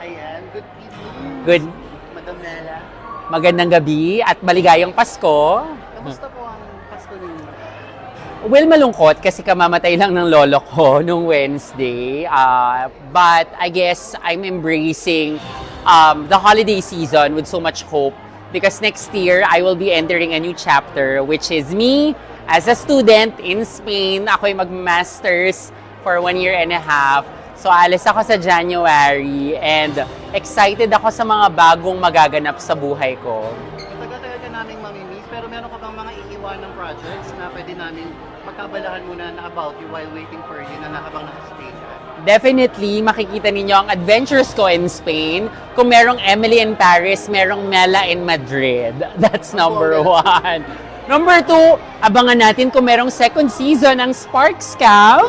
Ayan, good evening. Good Madam Nela. magandang gabi at maligayang Pasko. Kamusta po ang Pasko ninyo? Well, malungkot kasi kamamatay lang ng lolo ko nung Wednesday. Uh, but I guess I'm embracing um, the holiday season with so much hope because next year I will be entering a new chapter which is me as a student in Spain. Ako'y mag-masters for one year and a half. So alis ako sa January and excited ako sa mga bagong magaganap sa buhay ko. Matagal-tagal ka namin mamimiss, pero meron ka bang mga iiwan ng projects na pwede namin magkabalahan muna na about you while waiting for you na nakabang nakastay ka? Definitely, makikita ninyo ang adventures ko in Spain. Kung merong Emily in Paris, merong Mela in Madrid. That's number one. Number two, abangan natin kung merong second season ng Sparks Camp,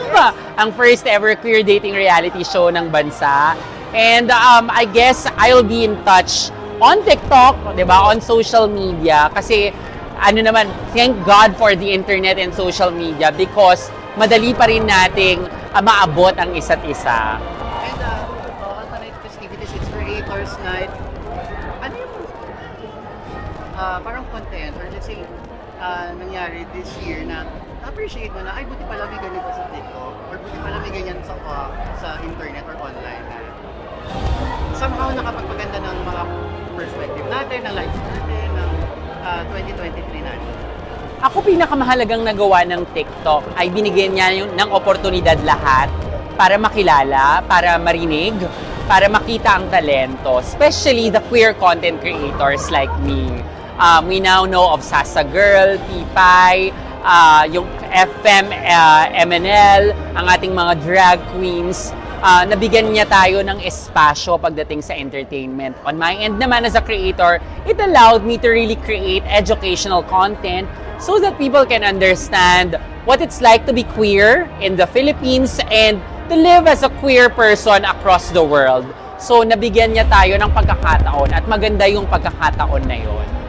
ang first ever queer dating reality show ng bansa. And um, I guess I'll be in touch on TikTok, di ba, on social media. Kasi ano naman, thank God for the internet and social media because madali pa rin nating ah, maabot ang isa't isa. And uh, uh, tonight's festivities, it's Creators Night. Ano yung uh, parang content or let's say uh, nangyari this year na appreciate mo na ay buti pala may ganito sa TikTok or buti pala may ganyan sa uh, sa internet or online na somehow nakapagpaganda ng mga perspective natin, ng lives natin, ng uh, 2023 natin. Ako pinakamahalagang nagawa ng TikTok ay binigyan niya yung, ng oportunidad lahat para makilala, para marinig, para makita ang talento, especially the queer content creators like me. Um, we now know of Sasa Girl, Tipay, uh, yung FM, uh, MNL, ang ating mga drag queens. Uh, nabigyan niya tayo ng espasyo pagdating sa entertainment. On my end naman as a creator, it allowed me to really create educational content so that people can understand what it's like to be queer in the Philippines and to live as a queer person across the world. So, nabigyan niya tayo ng pagkakataon at maganda yung pagkakataon na yon.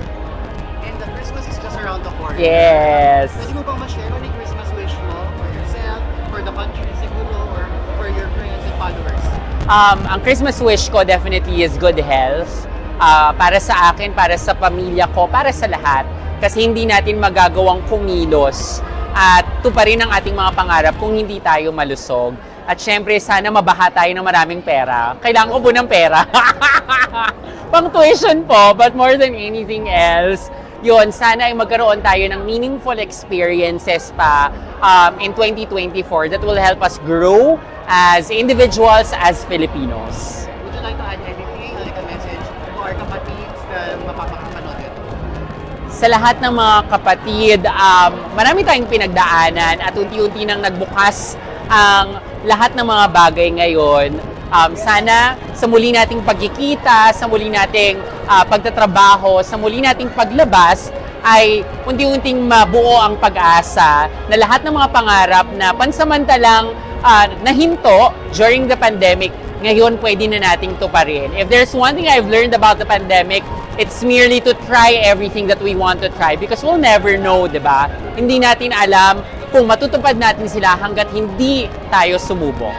Yes! Pwede mo bang ma-share yung Christmas wish mo for yourself, for the country siguro, or for your friends and followers? Um, ang Christmas wish ko definitely is good health. Ah, para sa akin, para sa pamilya ko, para sa lahat. Kasi hindi natin magagawang kumilos at tuparin ang ating mga pangarap kung hindi tayo malusog. At syempre, sana mabaha tayo ng maraming pera. Kailangan ko po ng pera. Pang tuition po, but more than anything else, yun, sana ay magkaroon tayo ng meaningful experiences pa um, in 2024 that will help us grow as individuals, as Filipinos. Would you like to add anything, like a message to our kapatids na mapapakapanood ito? Sa lahat ng mga kapatid, um, marami tayong pinagdaanan at unti-unti nang nagbukas ang lahat ng mga bagay ngayon. Um, sana sa muli nating pagkikita, sa muli nating ah, pagtatrabaho, sa muli nating paglabas, ay unti-unting mabuo ang pag-asa na lahat ng mga pangarap na pansamantalang ah, nahinto during the pandemic, ngayon pwede na nating tuparin. If there's one thing I've learned about the pandemic, it's merely to try everything that we want to try because we'll never know, di ba? Hindi natin alam kung matutupad natin sila hanggat hindi tayo sumubok.